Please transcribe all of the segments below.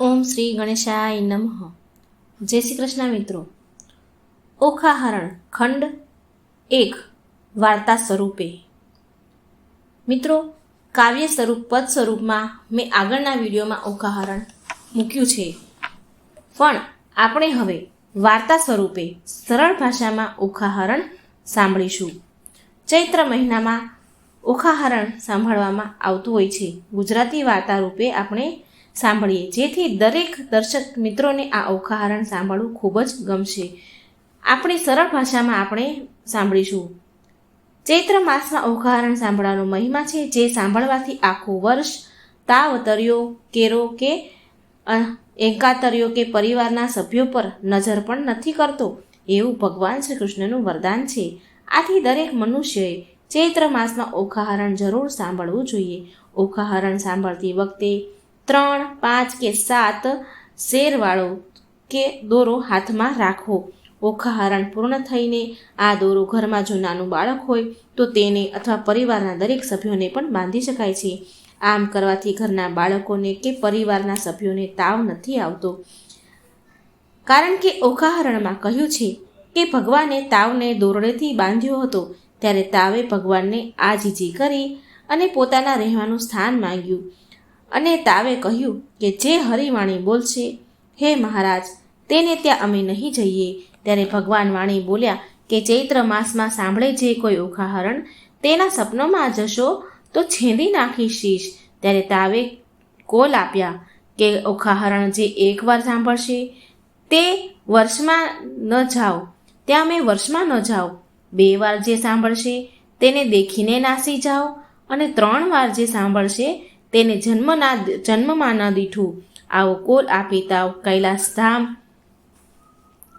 ઓમ શ્રી ગણેશાય નમઃ. જય શ્રી કૃષ્ણ મિત્રો. ઓખાહરણ ખંડ એક, વાર્તા સ્વરૂપે. મિત્રો, કાવ્ય સ્વરૂપ, પદ સ્વરૂપમાં મેં આગળના વિડીયોમાં ઓખાહરણ મૂક્યું છે. પણ આપણે હવે વાર્તા સ્વરૂપે સરળ ભાષામાં ઓખાહરણ સાંભળીશું. ચૈત્ર મહિનામાં ઓખાહરણ સાંભળવામાં આવતું હોય છે. ગુજરાતી વાર્તા રૂપે આપણે સાંભળીએ. જેથી દરેક દર્શક મિત્રોને આ ઓખાહરણ સાંભળવું ખૂબ જ ગમશે. આપણી સરળ ભાષામાં આપણે સાંભળીશું. ચૈત્ર માસમાં ઓખાહરણ સાંભળવાનો મહિમા છે જે સાંભળવાથી આખું વર્ષ તાવ તર્યો કેરો કે એકાતર્યો કે પરિવારના સભ્યો પર નજર પણ નથી કરતો. એવું ભગવાન શ્રી કૃષ્ણનું વરદાન છે. આથી દરેક મનુષ્યએ ચૈત્ર માસમાં ઓખાહરણ જરૂર સાંભળવું જોઈએ. ઓખાહરણ સાંભળતી વખતે ત્રણ, પાંચ કે સાત શેરવાળો કે દોરો હાથમાં રાખવો ઓખાહરણ પૂર્ણ થઈને આ દોરો ઘરમાં જો નાનું બાળક હોય, તો તેને અથવા પરિવારના દરેક સભ્યોને પણ બાંધી શકાય છે. આમ કરવાથી ઘરના બાળકોને કે પરિવારના સભ્યોને તાવ નથી આવતો. કારણ કે ઓખાહરણમાં કહ્યું છે કે ભગવાને તાવને દોરડેથી બાંધ્યો હતો, ત્યારે તાવે ભગવાનને આજીજી કરી અને પોતાના રહેવાનું સ્થાન માંગ્યું. અને તાવે કહ્યું કે જે હરિવાણી બોલશે, હે મહારાજ, તેને ત્યાં અમે નહીં જઈએ. ત્યારે ભગવાન વાણી બોલ્યા કે ચૈત્ર માસમાં સાંભળે જે કોઈ ઓખાહરણ તેના સપનોમાં જશો તો છેંદી નાખી શીશ ત્યારે તાવે કોલ આપ્યા કે ઓખાહરણ જે એકવાર સાંભળશે, તે વર્ષમાં ન જાઓ, ત્યાં મેં વર્ષમાં ન જાઓ. બે વાર જે સાંભળશે, તેને દેખીને નાસી જાઓ અને ત્રણ વાર જે સાંભળશે તેને જન્મના જન્મમાં ન દીઠું આવો કોલ આપી તાવ કૈલાસ ધામ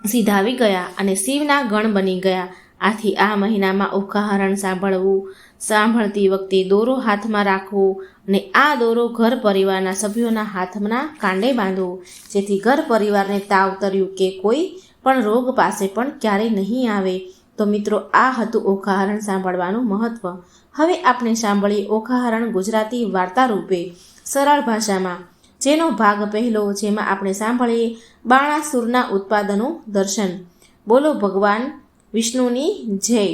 સીધાવી ગયા અને શિવના ગણ બની ગયા. આથી આ મહિનામાં ઉકાહરણ સાંભળવું, સાંભળતી વખતે દોરો હાથમાં રાખવો અને આ દોરો ઘર પરિવારના સભ્યોના હાથના કાંડે બાંધવો, જેથી ઘર પરિવારને તાવ તર્યું કે કોઈ પણ રોગ પાસે પણ ક્યારેય નહીં આવે. તો મિત્રો, આ હતું ઓખાહરણ સાંભળવાનું મહત્વ. હવે આપણે સાંભળીએ ઓખાહરણ ગુજરાતી વાર્તા રૂપે સરળ ભાષામાં, જેનો ભાગ પહેલો જેમાં આપણે સાંભળીએ બાણાસુરના ઉત્પાદનો દર્શન. બોલો ભગવાન વિષ્ણુની જય.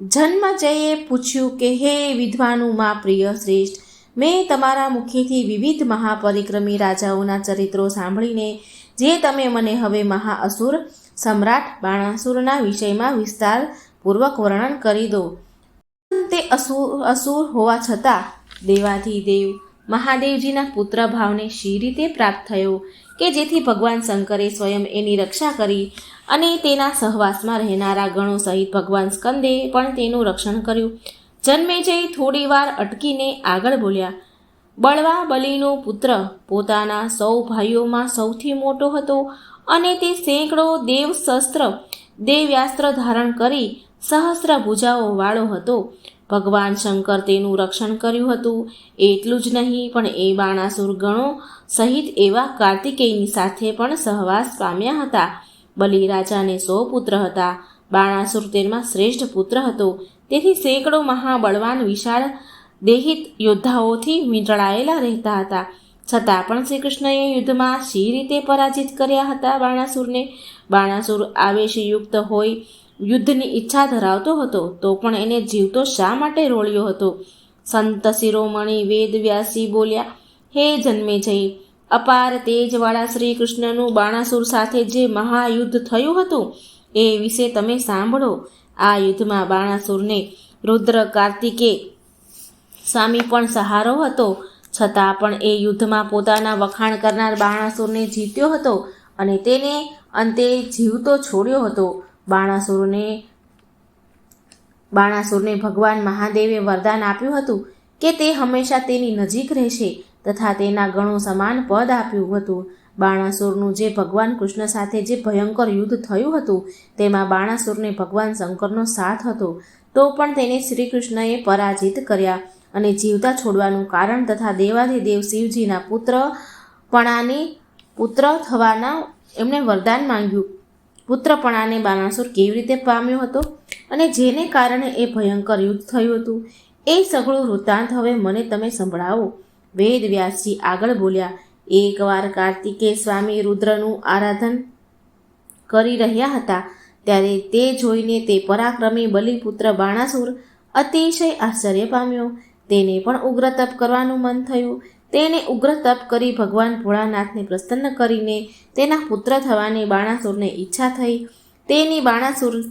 જન્મજયે પૂછ્યું કે, હે વિદ્વાનું માં પ્રિય શ્રેષ્ઠ, મેં તમારા મુખેથી વિવિધ મહાપરિક્રમી રાજાઓના ચરિત્રો સાંભળીને, જે તમે મને હવે મહાઅસુર સમ્રાટ બાણાસુરના વિષયમાં વિસ્તારપૂર્વક વર્ણન કરી દો. તે અસુર અસુર હોવા છતાં દેવાધિદેવ મહાદેવજીના પુત્ર ભાવને શી રીતે પ્રાપ્ત થયો કે જેથી ભગવાન શંકરે સ્વયં એની રક્ષા કરી અને તેના સહવાસમાં રહેનારા ગણો સહિત ભગવાન સ્કંદે પણ તેનું રક્ષણ કર્યું. જન્મે જઈ થોડી વાર અટકીને આગળ બોલ્યા, બળવા બલીનો પુત્ર, પોતાના સૌ ભાઈઓમાં સૌથી મોટો હતો અને તે સેંકડો દેવશસ્ત્ર, દેવ્યાસ્ત્ર ધારણ કરી સહસ્ર ભૂજાઓવાળો હતો. ભગવાન શંકર તેનું રક્ષણ કર્યું હતું. એટલું જ નહીં, પણ એ બાણાસુર ગણો સહિત એવા કાર્તિકેયની સાથે પણ સહવાસ પામ્યા હતા. બલિરાજાને સો પુત્ર હતા. બાણાસુર તેમાં શ્રેષ્ઠ પુત્ર હતો. તેથી સેંકડો મહાબળવાન, વિશાળ દેહિત યોદ્ધાઓથી વીંટળાયેલા રહેતા હતા. છતાં પણ શ્રી કૃષ્ણએ યુદ્ધમાં શી રીતે પરાજિત કર્યા હતા બાણાસુરને? બાણાસુર આવેશયુક્ત હોય યુદ્ધની ઈચ્છા ધરાવતો હતો, તો પણ એને જીવતો શા માટે રોળ્યો હતો? સંત શિરોમણી વેદવ્યાસી બોલ્યા, હે જન્મે જઈ, અપાર તેજવાળા શ્રી કૃષ્ણનું બાણાસુર સાથે જે મહાયુદ્ધ થયું હતું, એ વિશે તમે સાંભળો. આ યુદ્ધમાં બાણાસુરને રુદ્ર કાર્તિકે સ્વામી પણ સહારો હતો. છતાં પણ એ યુદ્ધમાં પોતાના વખાણ કરનાર બાણાસુરને જીત્યો હતો અને તેને અંતે જીવતો છોડ્યો હતો. બાણાસુરને બાણાસુરને ભગવાન મહાદેવે વરદાન આપ્યું હતું કે તે હંમેશા તેની નજીક રહેશે તથા તેના ગણો સમાન પદ આપ્યું હતું. બાણાસુરનું જે ભગવાન કૃષ્ણ સાથે જે ભયંકર યુદ્ધ થયું હતું, તેમાં બાણાસુરને ભગવાન શંકરનો સાથ હતો. તો પણ તેને શ્રી કૃષ્ણએ પરાજિત કર્યા અને જીવતા છોડવાનું કારણ તથા દેવાધિદેવ શિવજીના પુત્ર પણાની પુત્ર થવાના એમણે વરદાન માંગ્યું. પુત્રપણાને બાણાસુર કેવી રીતે પામ્યો હતો અને જેને કારણે એ ભયંકર યુદ્ધ થયું હતું, એ સઘળું વૃત્તાંત હવે મને તમે સંભળાવો. વેદ વ્યાસજી આગળ બોલ્યા, એકવાર કાર્તિકે સ્વામી રુદ્રનું આરાધન કરી રહ્યા હતા, ત્યારે તે જોઈને તે પરાક્રમી બલિપુત્ર બાણાસુર અતિશય આશ્ચર્ય પામ્યો. તેને પણ ઉગ્ર તપ કરવાનું મન થયું. તેને ઉગ્ર તપ કરી ભગવાન ભોળાનાથને પ્રસન્ન કરીને તેના પુત્ર થવાની બાણાસુરને ઈચ્છા થઈ. તેની બાણાસુર,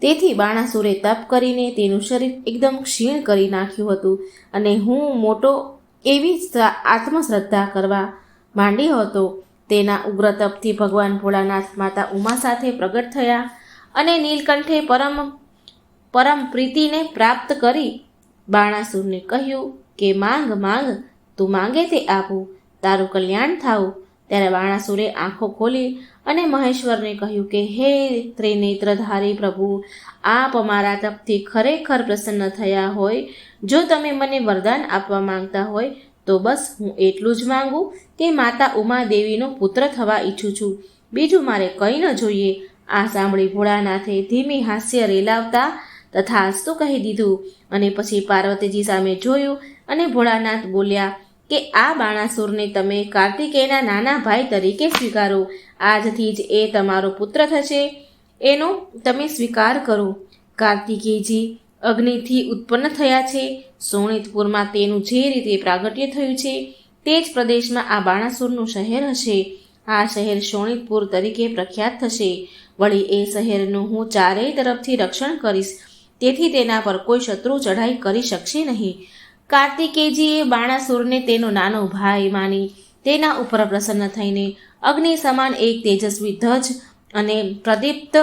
તેથી બાણાસુરે તપ કરીને તેનું શરીર એકદમ ક્ષીણ કરી નાખ્યું હતું અને હું મોટો એવી શ્ર- આત્મશ્રદ્ધા કરવા માંડ્યો હતો. તેના ઉગ્ર તપથી ભગવાન ભોળાનાથ માતા ઉમા સાથે પ્રગટ થયા અને નીલકંઠે પરમ પરમ પ્રીતિને પ્રાપ્ત કરી. બાણાસુરને કહ્યું કે, માંગ માંગ તું માંગે તે આપું, તારું કલ્યાણ થાવું ત્યારે બાણાસુરે આંખો ખોલી અને મહેશ્વરને કહ્યું કે, હે ત્રિનેત્રધારી પ્રભુ, આપ અમારા તપથી ખરેખર પ્રસન્ન થયા હોય. જો તમે મને વરદાન આપવા માંગતા હોય, તો બસ હું એટલું જ માંગુ કે માતા ઉમા દેવીનો પુત્ર થવા ઈચ્છું છું. બીજું મારે કંઈ ન જોઈએ. આ સાંભળી ભોળાનાથે ધીમી હાસ્ય રેલાવતા તથા આસ્તુ કહી દીધું. અને પછી પાર્વતીજી સામે જોયું અને ભોળાનાથ બોલ્યા કે આ બાણાસુરને તમે કાર્તિકેયના નાના ભાઈ તરીકે સ્વીકારો. આજથી જ એ તમારો પુત્ર થશે. એનો તમે સ્વીકાર કરો. કાર્તિકેયજી અગ્નિથી ઉત્પન્ન થયા છે. સોણિતપુરમાં તેનું જે રીતે પ્રાગટ્ય થયું છે, તે જ પ્રદેશમાં આ બાણાસુરનું શહેર હશે. આ શહેર સોણિતપુર તરીકે પ્રખ્યાત થશે. વળી એ શહેરનું હું ચારેય તરફથી રક્ષણ કરીશ. તેથી તેના પર કોઈ શત્રુ ચઢાઈ કરી શકશે નહીં. કાર્તિકેયજીએ બાણાસુરને તેનો નાનો ભાઈ માની તેના ઉપર પ્રસન્ન થઈને અગ્નિ સમાન એક તેજસ્વી ધ્વજ અને પ્રદીપ્ત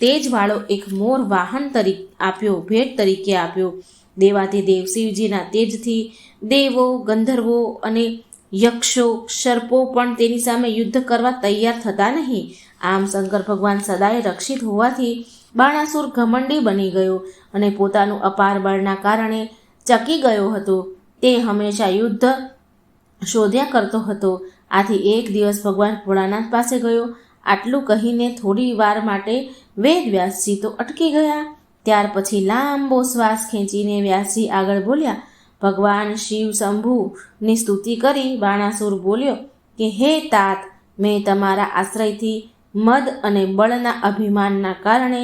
તેજવાળો એક મોર વાહન તરીકે આપ્યો, ભેટ તરીકે આપ્યો. દેવાધિદેવ શિવજીના તેજથી દેવો, ગંધર્વો અને યક્ષો, સર્પો પણ તેની સામે યુદ્ધ કરવા તૈયાર થતા નહીં. આમ શંકર ભગવાન સદાય રક્ષિત હોવાથી બાણાસુર ઘમંડી બની ગયો અને પોતાનું અપાર બળના કારણે ચકી ગયો હતો. તે હંમેશા યુદ્ધ શોધ્યા કરતો હતો. આથી એક દિવસ ભગવાન ભોળાનાથ પાસે ગયો. આટલું કહીને થોડી વાર માટે વેદ વ્યાસજી તો અટકી ગયા. ત્યાર પછી લાંબો શ્વાસ ખેંચીને વ્યાસજી આગળ બોલ્યા, ભગવાન શિવ શંભુની સ્તુતિ કરી. બાણાસુર બોલ્યો કે, હે તાત, મેં તમારા આશ્રયથી મદ અને બળના અભિમાનના કારણે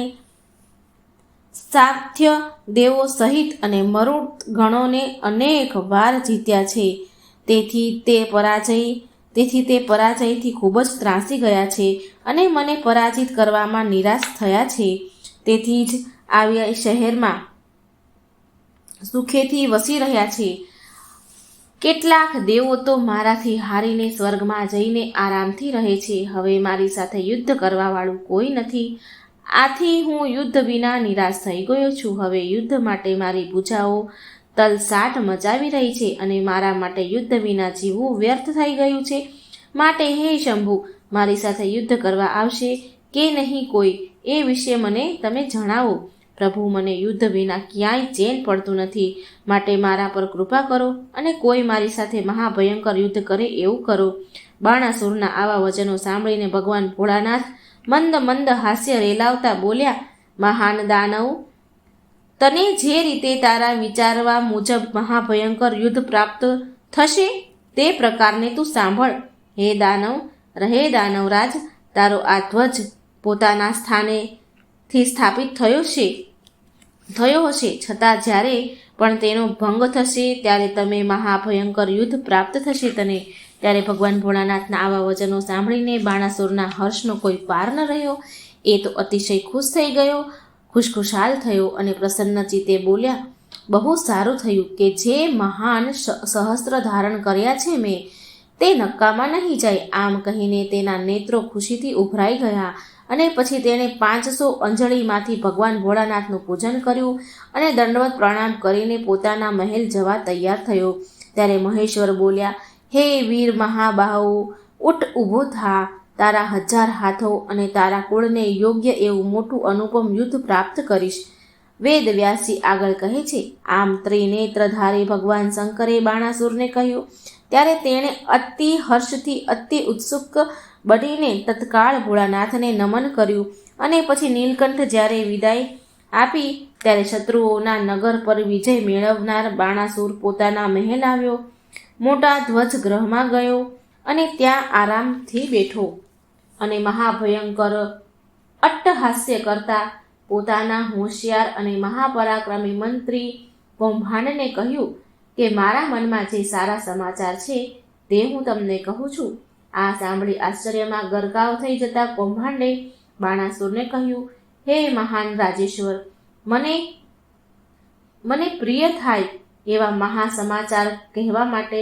સાત્ય દેવો સહિત અને મરુત ગણોને અનેક વાર જીત્યા છે. તેથી તે પરાજય, તેથી તે પરાજયથી ખૂબ જ ત્રાસી ગયા છે અને મને પરાજિત કરવામાં નિરાશ થયા છે. તેથી જ આવ્યા શહેરમાં સુખેથી વસી રહ્યા છે. કેટલાક દેવો તો મારાથી હારીને સ્વર્ગમાં જઈને આરામથી રહે છે. હવે મારી સાથે યુદ્ધ કરવાવાળું કોઈ નથી. આથી હું યુદ્ધ વિના નિરાશ થઈ ગયો છું. હવે યુદ્ધ માટે મારી પૂજાઓ તલસાટ મચાવી રહી છે અને મારા માટે યુદ્ધ વિના જીવવું વ્યર્થ થઈ ગયું છે. માટે હે શંભુ, મારી સાથે યુદ્ધ કરવા આવશે કે નહીં કોઈ? એ વિશે મને તમે જણાવો. પ્રભુ, મને યુદ્ધ વિના ક્યાંય ચેન પડતું નથી. માટે મારા પર કૃપા કરો અને કોઈ મારી સાથે મહાભયંકર યુદ્ધ કરે એવું કરો. બાણાસુરના આવા વચનો સાંભળીને ભગવાન ભોળાનાથ મંદ મંદ હાસ્ય રેલાવતા બોલ્યા, મહાન દાનવ, તને જે રીતે તારા વિચારવા મુજબ મહાભયંકર યુદ્ધ પ્રાપ્ત થશે તે પ્રકારને તું સાંભળ. હે દાનવ, રહે દાનવરાજ, તારો આ ધ્વજ પોતાના સ્થાનેથી સ્થાપિત થયો છે. થયો હશે. છતાં જ્યારે પણ તેનો ભંગ થશે, ત્યારે તમે મહાભયંકર યુદ્ધ પ્રાપ્ત થશે તને ત્યારે ભગવાન ભોળાનાથના આવા વચનો સાંભળીને બાણાસુરના હર્ષનો કોઈ પાર ન રહ્યો. એ તો અતિશય ખુશ થઈ ગયો, ખુશખુશાલ થયો અને પ્રસન્ન ચિત્તે બોલ્યા, બહુ સારું થયું કે જે મહાન સહસ્ત્ર ધારણ કર્યા છે મેં, તે નક્કામાં નહીં જાય. આમ કહીને તેના નેત્રો ખુશીથી ઉભરાઈ ગયા અને પછી તેણે પાંચસો અંજળીમાંથી ભગવાન ભોળાનાથનું પૂજન કર્યું અને દંડવત પ્રણામ કરીને પોતાના મહેલ જવા તૈયાર થયો. ત્યારે મહેશ્વર બોલ્યા હે વીર મહાબાહુ, ઉઠ ઊભો થા. તારા હજાર હાથો અને તારા કુળને યોગ્ય એવું મોટું અનુપમ યુદ્ધ પ્રાપ્ત કરીશ. વેદ વ્યાસી આગળ કહે છે, આમ ત્રિનેત્રધારી ભગવાન શંકરે બાણાસુરને કહ્યું. ત્યારે તેણે અતિ હર્ષથી અતિ ઉત્સુક બનીને તત્કાળ ભોળાનાથને નમન કર્યું અને પછી નીલકંઠ જ્યારે વિદાય આપી, ત્યારે શત્રુઓના નગર પર વિજય મેળવનાર બાણાસુર પોતાના મહેલ આવ્યો. મોટા ધ્વજ ગ્રહમાં ગયો અને ત્યાં આરામથી બેઠો અને મહાભયંકર અટ્ટહાસ્ય કરતા પોતાના હોશિયાર અને મહાપરાક્રમી મંત્રી કૌભાંડને કહ્યું કે મારા મનમાં જે સારા સમાચાર છે તે હું તમને કહું છું. આ સાંભળી આશ્ચર્યમાં ગરકાવ થઈ જતા કૌભાંડે બાણાસુરને કહ્યું, હે મહાન રાજેશ્વર, મને મને પ્રિય થાય એવા મહા સમાચાર કહેવા માટે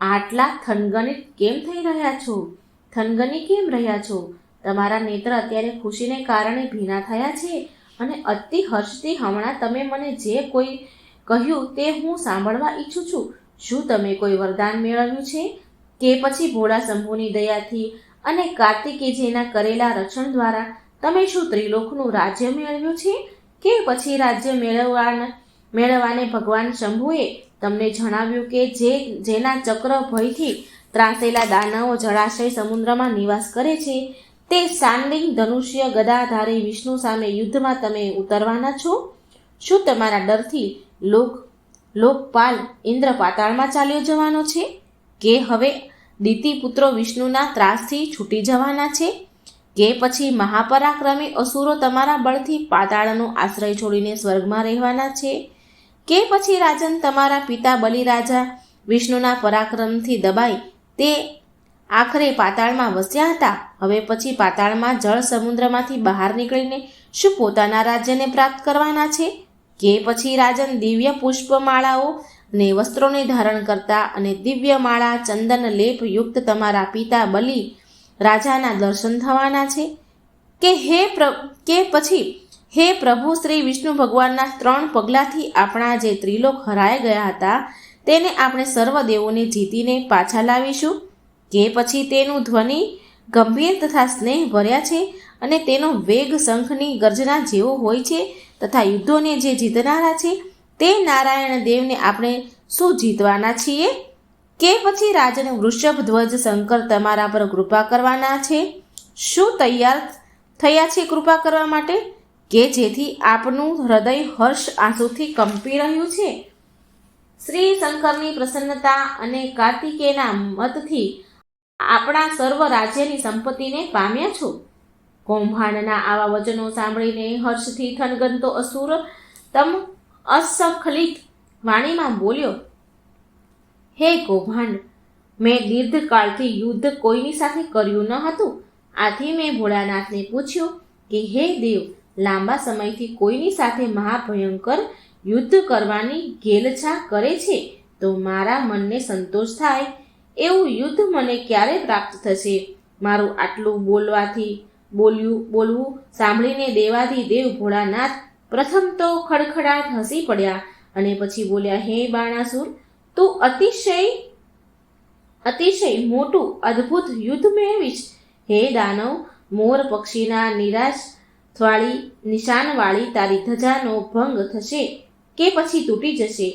આટલા થનગનિત કેમ થઈ રહ્યા છો? થનગની કેમ રહ્યા છો? તમારા નેત્ર અત્યારે ખુશીને કારણે ભીના થયા છે અને અતિ હર્ષથી હમણાં તમે મને જે કોઈ કહ્યું તે હું સાંભળવા ઈચ્છું છું. શું તમે કોઈ વરદાન મેળવ્યું છે? કે પછી ભોળા શંભુની દયાથી અને કાર્તિકેજીના કરેલા રક્ષણ દ્વારા તમે શું ત્રિલોકનું રાજ્ય મેળવ્યું છે? કે પછી રાજ્ય મેળવવાના મેળવવાને ભગવાન શંભુએ તમને જણાવ્યું કે જે, જેના ચક્ર ભયથી ત્રાસેલા દાનવો જળાશય સમુદ્રમાં નિવાસ કરે છે, તે સાંડિંગ ધનુષ્ય ગદાધારી વિષ્ણુ સામે યુદ્ધમાં તમે ઉતરવાના છો? શું તમારા ડરથી લોક, લોકપાલ ઇન્દ્ર પાતાળમાં ચાલ્યો જવાનો છે? કે હવે દિતિપુત્રો વિષ્ણુના ત્રાસથી છૂટી જવાના છે? કે પછી મહાપરાક્રમી અસુરો તમારા બળથી પાતાળનો આશ્રય છોડીને સ્વર્ગમાં રહેવાના છે? કે પછી રાજન તમારા પિતા બલિરાજા વિષ્ણુના પરાક્રમથી દબાઈ તે આખરે પાતાળમાં વસ્યા હતા. હવે પછી પાતાળમાં જળ સમુદ્રમાંથી બહાર નીકળીને શું પોતાના રાજ્યને પ્રાપ્ત કરવાના છે? કે પછી રાજન દિવ્ય પુષ્પમાળાઓ ને વસ્ત્રોને ધારણ કરતા અને દિવ્ય માળા ચંદન લેપ યુક્ત તમારા પિતા બલિ રાજાના દર્શન થવાના છે? કે હે પ્ર, કે પછી હે પ્રભુ, શ્રી વિષ્ણુ ભગવાનના ત્રણ પગલાંથી આપણા જે ત્રિલોક હરાઈ ગયા હતા, તેને આપણે સર્વ દેવોને જીતીને પાછા લાવીશું? કે પછી તેનું ધ્વનિ ગંભીર તથા સ્નેહ ભર્યા છે અને તેનો વેગ શંખની ગર્જના જેવો હોય છે તથા યુદ્ધોને જે જીતનારા છે, તે નારાયણ દેવને આપણે શું જીતવાના છીએ? કે પછી રાજન વૃષભ ધ્વજ શંકર તમારા પર કૃપા કરવાના છે? શું તૈયાર થયા છે કૃપા કરવા માટે? કે જેથી આપનું હૃદય હર્ષ આંસુથી કંપી રહ્યું છે. શ્રી શંકરની પ્રસન્નતા અને કાર્તિકેયના મતથી આપણા સર્વ રાજ્યની સંપત્તિને પામ્યા છો. કૌભાંડના આવા વચનો સાંભળીને હર્ષથી થનગનતો અસુર તમ અસખલિત વાણીમાં બોલ્યો, હે કૌભાંડ, મેં દીર્ઘકાળથી યુદ્ધ કોઈની સાથે કર્યું ન હતું. આથી મેં ભોળાનાથને પૂછ્યું કે, હે દેવ લાંબા સમયથી કોઈની સાથે મહાભયંકર યુદ્ધ કરવાની ઘેલછા કરે છે તો મારા મનને સંતોષ થાય. એવું યુદ્ધ મને ક્યારે પ્રાપ્ત થશે? મારું આટલું બોલવાથી બોલ્યું, બોલવું, સાંભળીને દેવાથી દેવ ભોળાનાથ પ્રથમ તો ખડખડાટ હસી પડ્યા અને પછી બોલ્યા, હે બાણાસુર, તું અતિશય અતિશય મોટું અદ્ભુત યુદ્ધ મેળવીશ. હે દાનવ, મોર પક્ષીના નિરાશ વાળી નિશાનવાળી તારી ધજાનો ભંગ થશે કે પછી તૂટી જશે?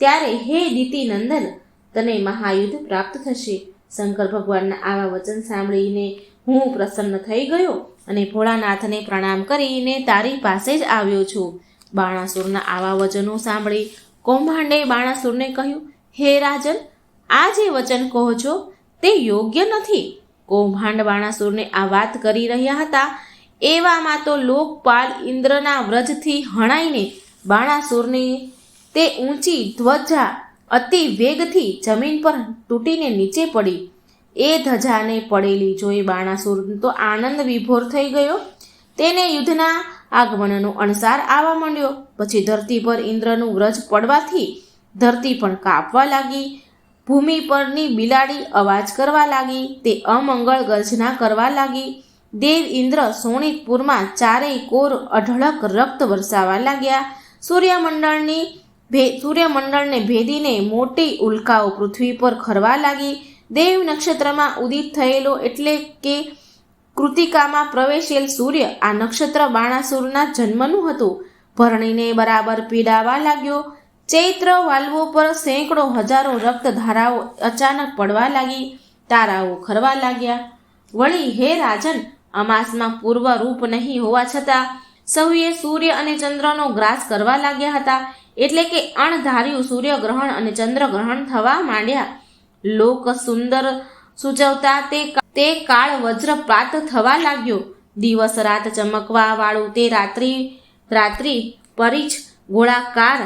ત્યારે હે દિતિ નંદન તને મહાયુદ્ધ પ્રાપ્ત થશે. શંકર ભગવાનના આવા વચન સાંભળીને હું પ્રસન્ન થઈ ગયો અને ભોળાનાથને પ્રણામ કરીને તારી પાસે જ આવ્યો છું. બાણાસુરના આવા વચનો સાંભળી કૌભાંડે બાણાસુરને કહ્યું, હે રાજન, આ જે વચન કહો છો તે યોગ્ય નથી. કૌભાંડ બાણાસુરને આ વાત કરી રહ્યા હતા એવામાં તો લોકપાલ ઇન્દ્રના વ્રજથી હણાઈને બાણાસુરની તે ઊંચી ધ્વજા અતિ વેગથી જમીન પર તૂટીને નીચે પડી. એ ધજાને પડેલી જોઈ બાણાસુર તો આનંદ વિભોર થઈ ગયો. તેને યુદ્ધના આગમનનો અણસાર આવવા માંડ્યો. પછી ધરતી પર ઇન્દ્રનું વ્રજ પડવાથી ધરતી પણ કાપવા લાગી. ભૂમિ પરની બિલાડી અવાજ કરવા લાગી. તે અમંગળ ગર્જના કરવા લાગી. દેવ ઇન્દ્ર સોણિતપુરમાં ચારેય કોર અઢળક રક્ત વરસાવા લાગ્યા. સૂર્યમંડળની ભે, સૂર્યમંડળને ભેદીને મોટી ઉલ્કાઓ પૃથ્વી પર ખરવા લાગી. દેવ નક્ષત્રમાં ઉદિત થયેલો એટલે કે કૃતિકામાં પ્રવેશેલ સૂર્ય આ નક્ષત્ર બાણાસુરના જન્મનું હતું. ભરણીને બરાબર પીડાવા લાગ્યો. ચૈત્ર વાલ્વો પર સેંકડો હજારો રક્તધારાઓ અચાનક પડવા લાગી. તારાઓ ખરવા લાગ્યા. વળી હે રાજન અમાસમાં પૂર્વ રૂપ નહીં હોવા છતાં સૌએ સૂર્ય અને ચંદ્રનો ગ્રાસ કરવા લાગ્યા હતા એટલે કે અણધાર્યું સૂર્યગ્રહણ અને ચંદ્રગ્રહણ થવા માંડ્યા. લોક સુંદર સૂચવતા તે તે કાળ વજ્રપાત થવા લાગ્યો. દિવસ રાત ચમકવા વાળું તે રાત્રિ રાત્રિ પરિચ ગોળાકાર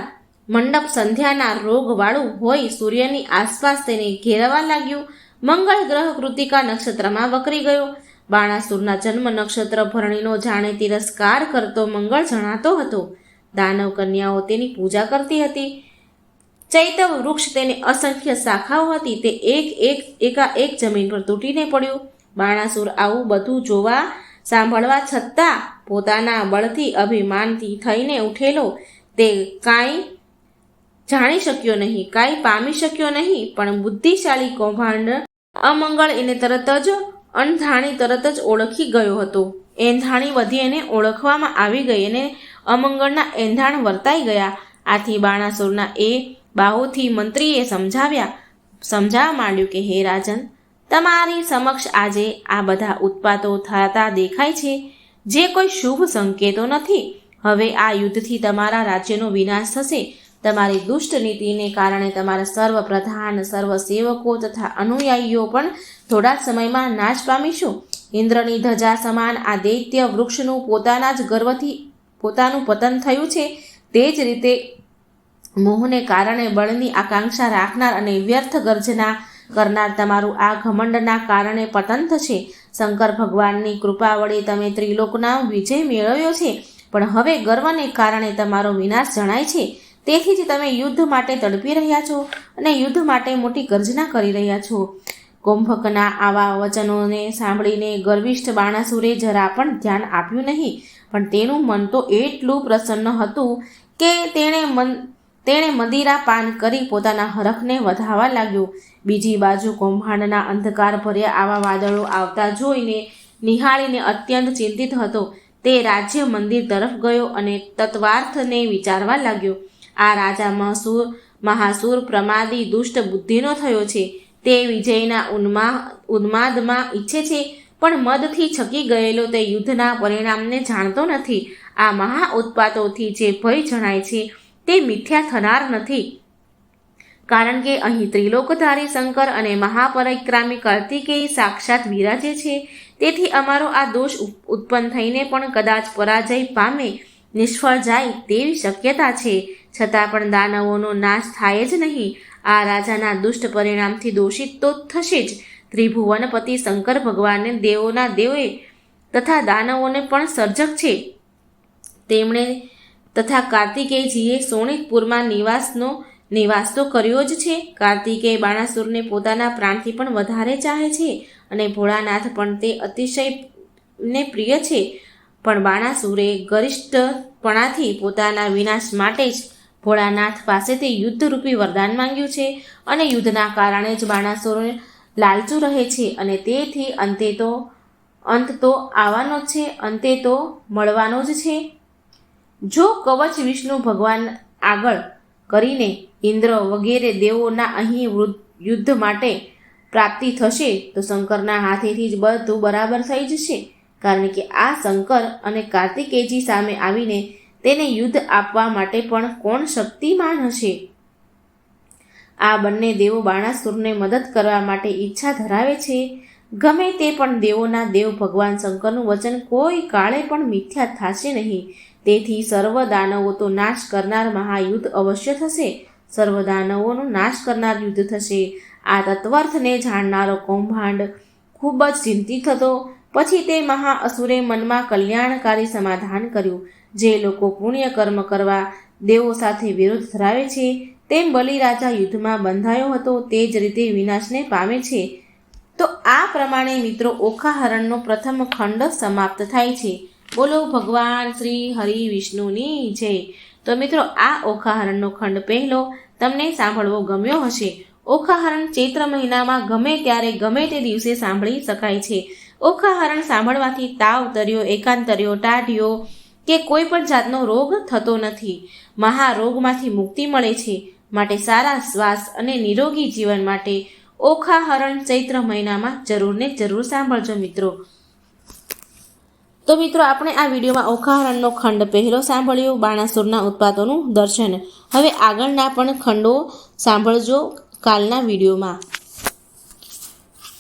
મંડપ સંધ્યાના રોગવાળું હોય સૂર્યની આસપાસ તેને ઘેરવા લાગ્યું. મંગળ ગ્રહ કૃતિકા નક્ષત્રમાં વકરી ગયો. બાણાસુરના જન્મ નક્ષત્ર ભરણીનો જાણે તિરસ્કાર કરતો મંગળ જણાતો હતો. દાનવ કન્યાઓ તેની પૂજા કરતી હતી. ચૈતવ વૃક્ષ તેની અસંખ્ય શાખાઓ હતી. તે એક એક એકા એક જમીન પર તૂટીને પડ્યું. બાણાસુર આવું બધું જોવા સાંભળવા છતાં પોતાના બળથી અભિમાનથી થઈને ઉઠેલો. તે કાંઈ જાણી શક્યો નહીં, કાંઈ પામી શક્યો નહીં, પણ બુદ્ધિશાળી કૌભાંડ અમંગળ એને તરત જ અણધાણી તરત જ ઓળખી ગયો હતો. એંધાણી વધી એને ઓળખવામાં આવી ગઈ અને અમંગળના એંધાણ વર્તાઈ ગયા. આથી બાણાસુરના એ બાહુથી મંત્રીએ સમજાવ્યા સમજાવવા માંડ્યું કે, હે રાજન, તમારી સમક્ષ આજે આ બધા ઉત્પાતો થતા દેખાય છે. જે કોઈ શુભ સંકેતો નથી. હવે આ યુદ્ધથી તમારા રાજ્યનો વિનાશ થશે. તમારી દુષ્ટ નીતિને કારણે તમારા સર્વ પ્રધાન સર્વ સેવકો તથા અનુયાયીઓ પણ થોડા સમયમાં નાશ પામીશું. ઇન્દ્રની ધજા સમાન આ દૈત્ય વૃક્ષનું પોતાના જ ગર્વથી, પોતાનું પતન થયું છે. તે જ રીતે મોહને કારણે બળની આકાંક્ષા રાખનાર અને વ્યર્થ ગર્જના કરનાર તમારું આ ઘમંડના કારણે પતન થશે. શંકર ભગવાનની કૃપા વડે તમે ત્રિલોકના વિજય મેળવ્યો છે. પણ હવે ગર્વને કારણે તમારો વિનાશ જણાય છે. તેથી જ તમે યુદ્ધ માટે તડપી રહ્યા છો અને યુદ્ધ માટે મોટી ગર્જના કરી રહ્યા છો. કુંભકના આવા વચનોને સાંભળીને ગર્વિષ્ઠ બાણાસુરે જરા પણ ધ્યાન આપ્યું નહીં. પણ તેનું મન તો એટલું પ્રસન્ન હતું કે તેણે મન, તેણે મદિરા પાન કરી પોતાના હરખને વધાવા લાગ્યો. બીજી બાજુ કૌભાંડના અંધકાર ભર્યા આવા વાદળો આવતા જોઈને નિહાળીને અત્યંત ચિંતિત હતો. તે રાજ્ય મંદિર તરફ ગયો અને તત્વાર્થને વિચારવા લાગ્યો. આ રાજા મહસૂર મહાસુર પ્રમાદી દુષ્ટ બુદ્ધિનો થયો છે. તે વિજયના ઉન્મા, ઉન્માદમાં ઈચ્છે છે, પણ મદથી છકી ગયેલો તે યુદ્ધના પરિણામને જાણતો નથી. આ મહા ઉત્પાતોથી જે ભય જણાય છે, તે મિથ્યા થનાર નથી. કારણ કે અહીં ત્રિલોકધારી શંકર અને મહાપરિક્રામી કાર્તિકેય સાક્ષાત વિરાજે છે. તેથી અમારો આ દોષ ઉત્પન્ન થઈને પણ કદાચ પરાજય પામે નિષ્ફળ જાય તેવી શક્યતા છે. છતાં પણ દાનવોનો નાશ થાય જ નહીં. આ રાજાના દુષ્ટ પરિણામથી દોષિત તો થશે જ. ત્રિભુવનપતિ શંકર ભગવાનને દેવોના દેવે તથા દાનવોને પણ સર્જક છે. તેમણે તથા કાર્તિકેયજીએ સોણિકપુરમાં નિવાસનો, નિવાસ તો કર્યો જ છે. કાર્તિકેય બાણાસુરને પોતાના પ્રાણથી પણ વધારે ચાહે છે અને ભોળાનાથ પણ તે અતિશય ને પ્રિય છે. પણ બાણાસુરે ગરિષ્ઠપણાથી પોતાના વિનાશ માટે જ ભોળાનાથ પાસેથી યુદ્ધરૂપી વરદાન માંગ્યું છે અને યુદ્ધના કારણે જ બાણાસુર લાલચુ રહે છે અને તેથી અંતે તો, અંત તો આવવાનો જ છે, અંતે તો મળવાનો જ છે. જો કવચ વિષ્ણુ ભગવાન આગળ કરીને ઇન્દ્ર વગેરે દેવોના અહીં યુદ્ધ માટે પ્રાપ્તિ થશે, તો શંકરના હાથેથી જ બધું બરાબર થઈ જશે. કારણ કે આ શંકર અને કાર્તિકેયજી સામે આવીને તેને યુદ્ધ આપવા માટે પણ કોણ શક્તિમાન હશે? આ બંને દેવો બાણાસુરને મદદ કરવા માટે ઈચ્છા ધરાવે છે. ગમે તે પણ દેવોના દેવ ભગવાન શંકરનું વચન કોઈ કાળે પણ મિથ્યા થશે નહીં. તેથી સર્વ દાનવો તો નાશ કરનાર મહાયુદ્ધ અવશ્ય થશે. સર્વ દાનવોનો નાશ કરનાર યુદ્ધ થશે. આ તત્વર્થને જાણનારો કૌભાંડ ખૂબ જ ચિંતિત હતો. પછી તે મહાઅસુરે મનમાં કલ્યાણકારી સમાધાન કર્યું. જે લોકો પુણ્ય કર્મ કરવા દેવો સાથે વિરોધ ધરાવે છે, તેમ બલિરાજા યુદ્ધમાં બંધાયો હતો, તે જ રીતે વિનાશને પામે છે. તો આ પ્રમાણે મિત્રો ઓખાહરણનો પ્રથમ ખંડ સમાપ્ત થાય છે. બોલો ભગવાન શ્રી હરિ વિષ્ણુની જય. તો મિત્રો, આ ઓખાહરણનો ખંડ પહેલો તમને સાંભળવો ગમ્યો હશે. ઓખાહરણ ચૈત્ર મહિનામાં ગમે ત્યારે ગમે તે દિવસે સાંભળી શકાય છે. ઓખાહરણ સાંભળવાથી તાવ તર્યો એકાંતર્યો, ટાઢિયો કે કોઈ પણ જાતનો રોગ થતો નથી. મહારોગમાંથી મુક્તિ મળે છે માટે સારા શ્વાસ અને નિરોગી જીવન માટે ઓખાહરણ ચૈત્ર મહિનામાં જરૂર ને જરૂર સાંભળજો મિત્રો. તો મિત્રો, આપણે આ વિડીયોમાં ઓખાહરણનો ખંડ પહેલો સાંભળ્યો, બાણાસુરના ઉત્પાદોનું દર્શન. હવે આગળના પણ ખંડો સાંભળજો કાલના વિડીયોમાં.